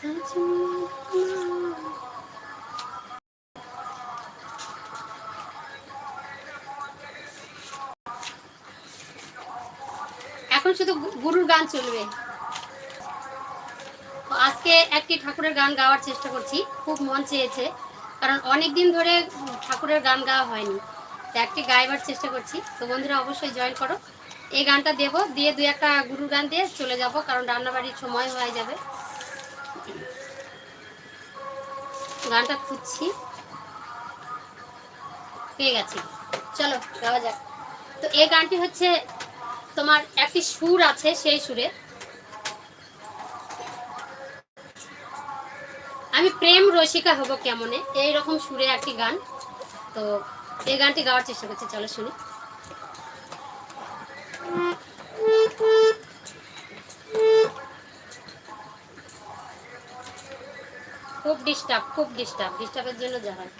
এখন শুধু গুরুর গান চলবে। আজকে একটি ঠাকুরের গান গাওয়ার চেষ্টা করছি, খুব মন চেয়েছে, কারণ অনেক দিন ধরে ঠাকুরের গান গাওয়া হয়নি। একটি গাইবার চেষ্টা করছি, তো বন্ধুরা অবশ্যই জয়েন করো। এই গানটা দেব, দিয়ে দুই একটা গুরুর গান দিয়ে চলে যাব, কারণ রান্নাবাড়ির সময় হয়ে যাবে। গানটা খুঁজছি। পেয়ে গেছি। চলো গাওয়া যাক। তো এই গানটি হচ্ছে তোমার একটি সুর আছে, সেই সুরে। আমি প্রেম রসিকা হব কেমনে? এই রকম সুরে একটি গান। তো এই গানটি গাওয়ার চেষ্টা করছি, চলো শুনি। খুব ডিস্টার্ব খুব ডিস্টার্ব ডিস্টার্বের জন্য যা হয়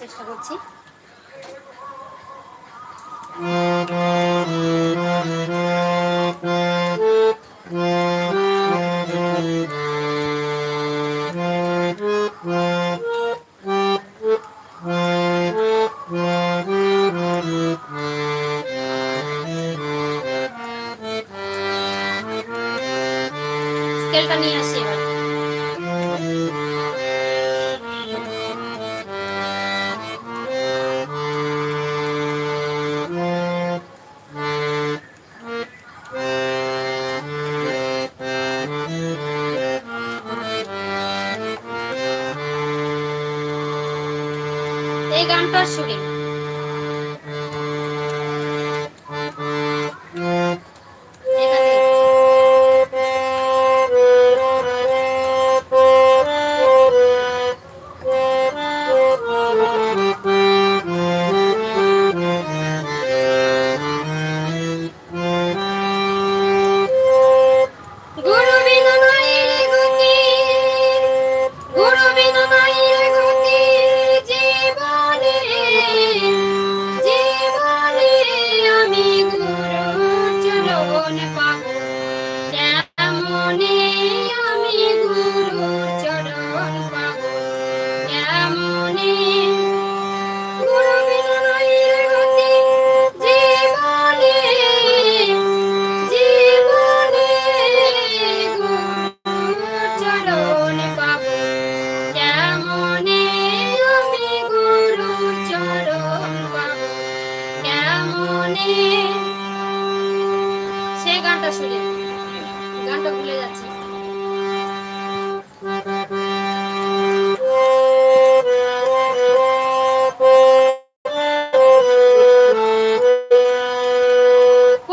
চেষ্টা করছি স্কেলটা নিয়ে আসি এবার এই গানটার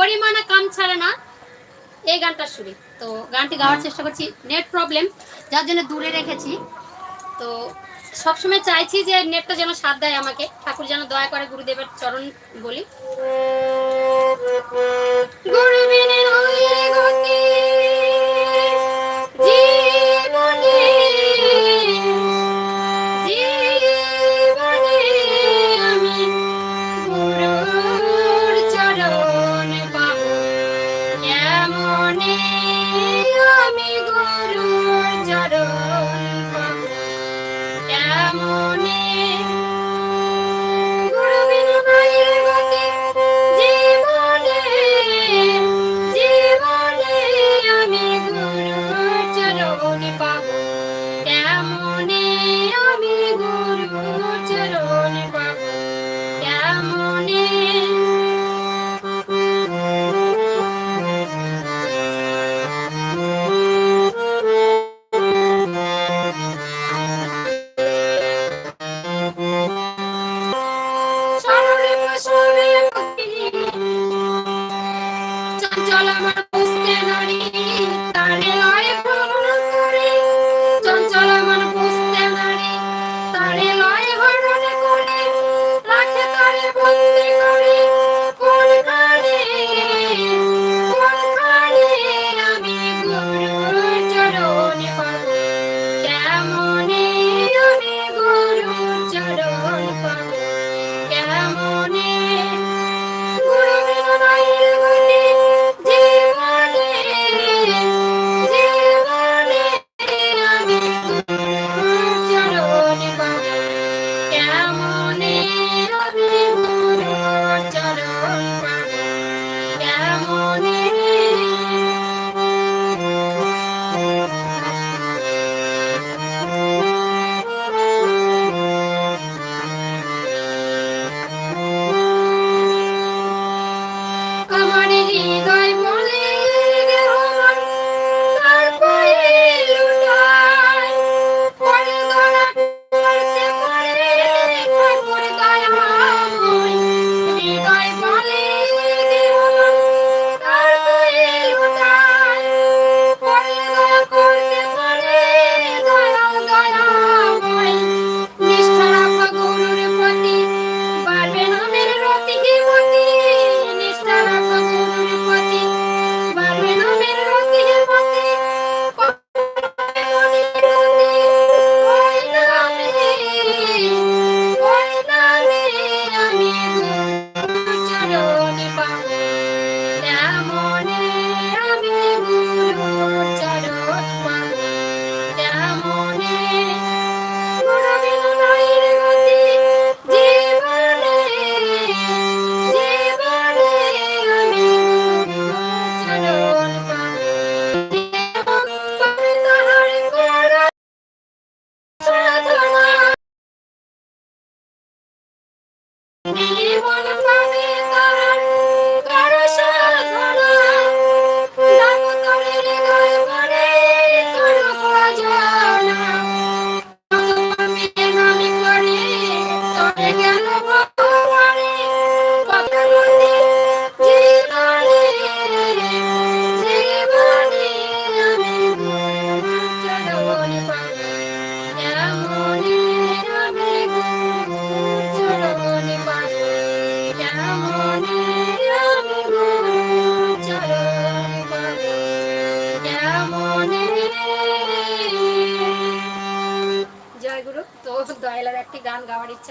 পরিমাণে কাম ছাড়ে না। এই গানটা শুনি। তো গানটি গাওয়ার চেষ্টা করছি। নেট প্রবলেম যার জন্য দূরে রেখেছি। তো সবসময় চাইছি যে নেটটা যেন সাথ দেয় আমাকে। ঠাকুর যেন দয়া করে গুরুদেবের চরণ বলি। গুরু বিনে গতি,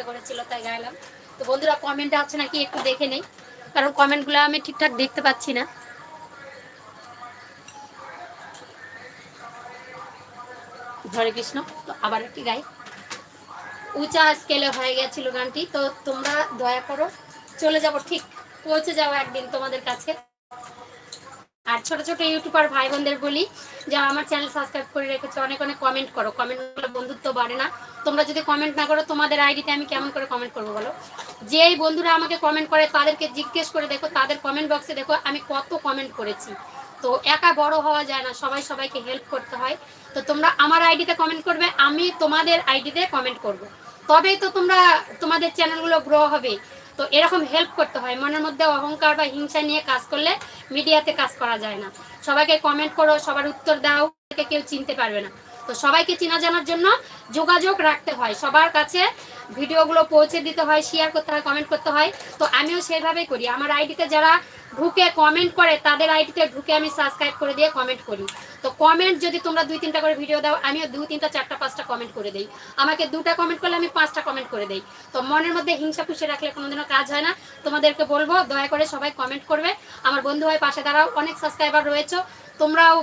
করেছিল, তাই গাইলাম। তো বন্ধুরা কমেন্ট আছে নাকি একটু দেখে নেই, কারণ কমেন্টগুলো আমি ঠিকঠাক দেখতে পাচ্ছি না। হরে কৃষ্ণ, তো আবার একটি গাই। উঁচা স্কেলে হয়ে গেছিল গানটি, তো তোমরা দয়া করো, চলে যাব, ঠিক পৌঁছে যাও একদিন তোমাদের কাছে। আর ছোট ছোট ইউটিউবার ভাই বোনদের বলি, যারা আমার চ্যানেল সাবস্ক্রাইব করে রেখেছে, অনেক অনেক কমেন্ট করো। কমেন্ট করলে বন্ধুত্ব বাড়ে না। তোমরা যদি কমেন্ট না করো, তোমাদের আইডিতে আমি কেমন করে কমেন্ট করব বলো? যেই বন্ধুরা আমাকে কমেন্ট করে, তাদেরকে জিজ্ঞেস করে দেখো, তাদের কমেন্ট বক্সে দেখো, আমি কত কমেন্ট করেছি। তো একা বড় হওয়া যায় না, সবাই সবাইকে হেল্প করতে হয়। তো তোমরা আমার আইডিতে কমেন্ট করবে, আমি তোমাদের আইডিতে কমেন্ট করব। তবেই তো তোমরা তোমাদের চ্যানেলগুলো গ্রো হবে। তো এরকম হেল্প করতে হয়। মনের মধ্যে অহংকার বা হিংসা নিয়ে কাজ করলে মিডিয়াতে কাজ করা যায় না। সবাইকে কমেন্ট করো, সবার উত্তর দাও কেউ চিনতে পারবে না। তো সবাইকে চেনা জানার জন্য যোগাযোগ রাখতে হয়। সবার কাছে ভিডিওগুলো পৌঁছে দিতে হয় শেয়ার করতে হয় কমেন্ট করতে হয়। তো আমিও সেইভাবেই করি। আমার আইডিতে যারা ঢুকে কমেন্ট করে, তাদের আইডিতে ঢুকে আমি সাবস্ক্রাইব করে দিয়ে কমেন্ট করি। তো কমেন্ট যদি তোমরা দুই, তিনটা করে ভিডিও দাও, আমিও দুই তিনটা, চারটা, পাঁচটা কমেন্ট করে দিই। আমাকে দুটা কমেন্ট করলে আমি পাঁচটা কমেন্ট করে দিই। তো মনের মধ্যে হিংসা পুষে রাখলে কোনোদিনও কাজ হয় না। তোমাদেরকে বলব, দয়া করে সবাই কমেন্ট করবে। আমার বন্ধু হয় পাশে দাঁড়াও। অনেক সাবস্ক্রাইবার রয়েছে। তোমরাও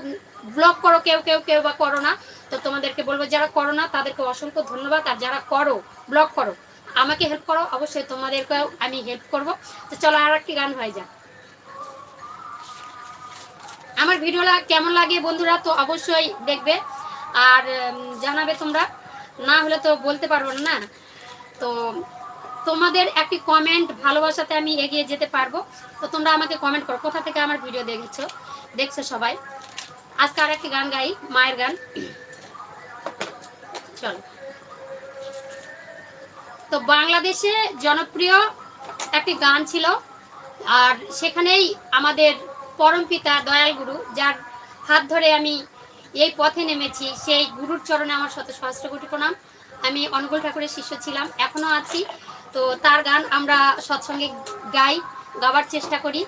ব্লগ করো, কেউ কেউ কেউ বা করো না। তো তোমাদেরকে বলব, যারা করো না, তাদেরকে অসংখ্য ধন্যবাদ। আর যারা করো, ব্লগ করো, আমাকে হেল্প করো, অবশ্যই তোমাদেরকেও আমি হেল্প করব। তো চলো আর একটি গান হয়ে যাক। আমার ভিডিওটা কেমন লাগে বন্ধুরা, তো অবশ্যই দেখবে। আর জানাবে তোমরা। না হলে তো বলতে পারব না তো তোমাদের একটি কমেন্ট ভালোবাসাতে আমি এগিয়ে যেতে পারব। তো তোমরা আমাকে কমেন্ট করো, কোথা থেকে আমার ভিডিও দেখেছ? দেখছ সবাই। আজকে আর একটি গান গাই, মায়ের গান। চলো। তো বাংলাদেশে জনপ্রিয় একটি গান ছিল, আর সেখানেই আমাদের পরমপিতা দয়াল গুরু, যার হাত ধরে আমি এই পথে নেমেছি, সেই গুরুর চরণে আমার শত সহস্র কোটি প্রণাম। আমি অনুকূল ঠাকুরের শিষ্য ছিলাম এখনও আছি। তো তার গান আমরা সৎসঙ্গে গাই গাবার চেষ্টা করি।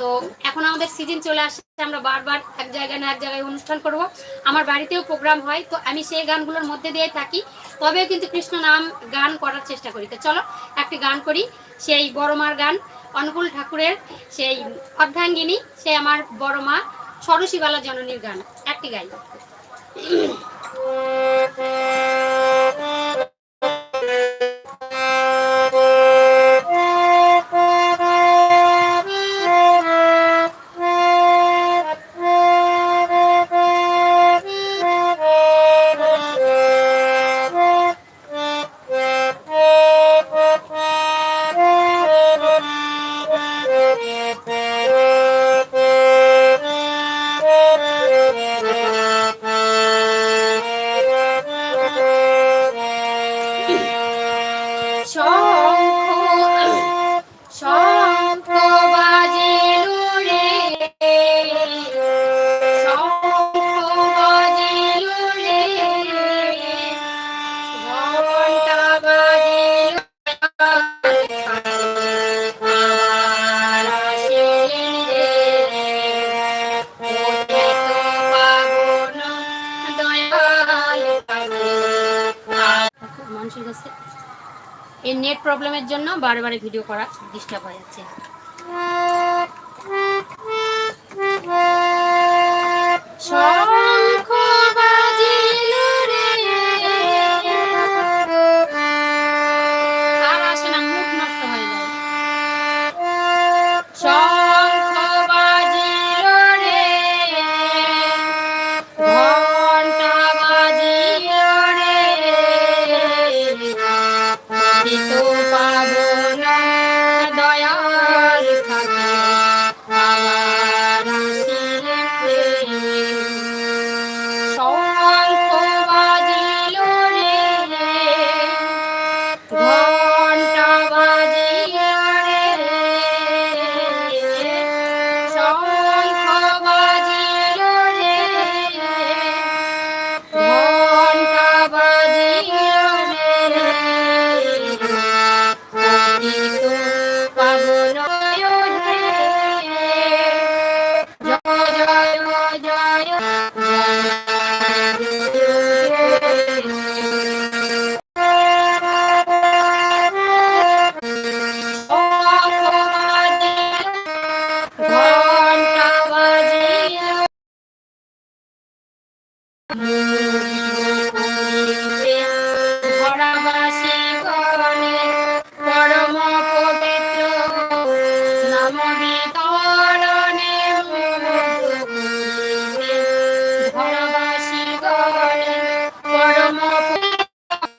তো এখন আমাদের সিজন চলে আসছে, আমরা বারবার এক জায়গায় না এক জায়গায় অনুষ্ঠান করব। আমার বাড়িতেও প্রোগ্রাম হয়, তো আমি সেই গানগুলোর মধ্যে দিয়ে থাকি। তবেও কিন্তু কৃষ্ণ নাম গান করার চেষ্টা করি। তো চলো, একটি গান করি, সেই বড় মার গান, অনুকূল ঠাকুরের সেই অর্ধাঙ্গিনী সে আমার বড় মা, সরসীবালা জননীর গান। একটি গাই। প্রবলেমের জন্য বারে ভিডিও করা ডিস্টার্ব হয়ে যাচ্ছে। শঙ্খ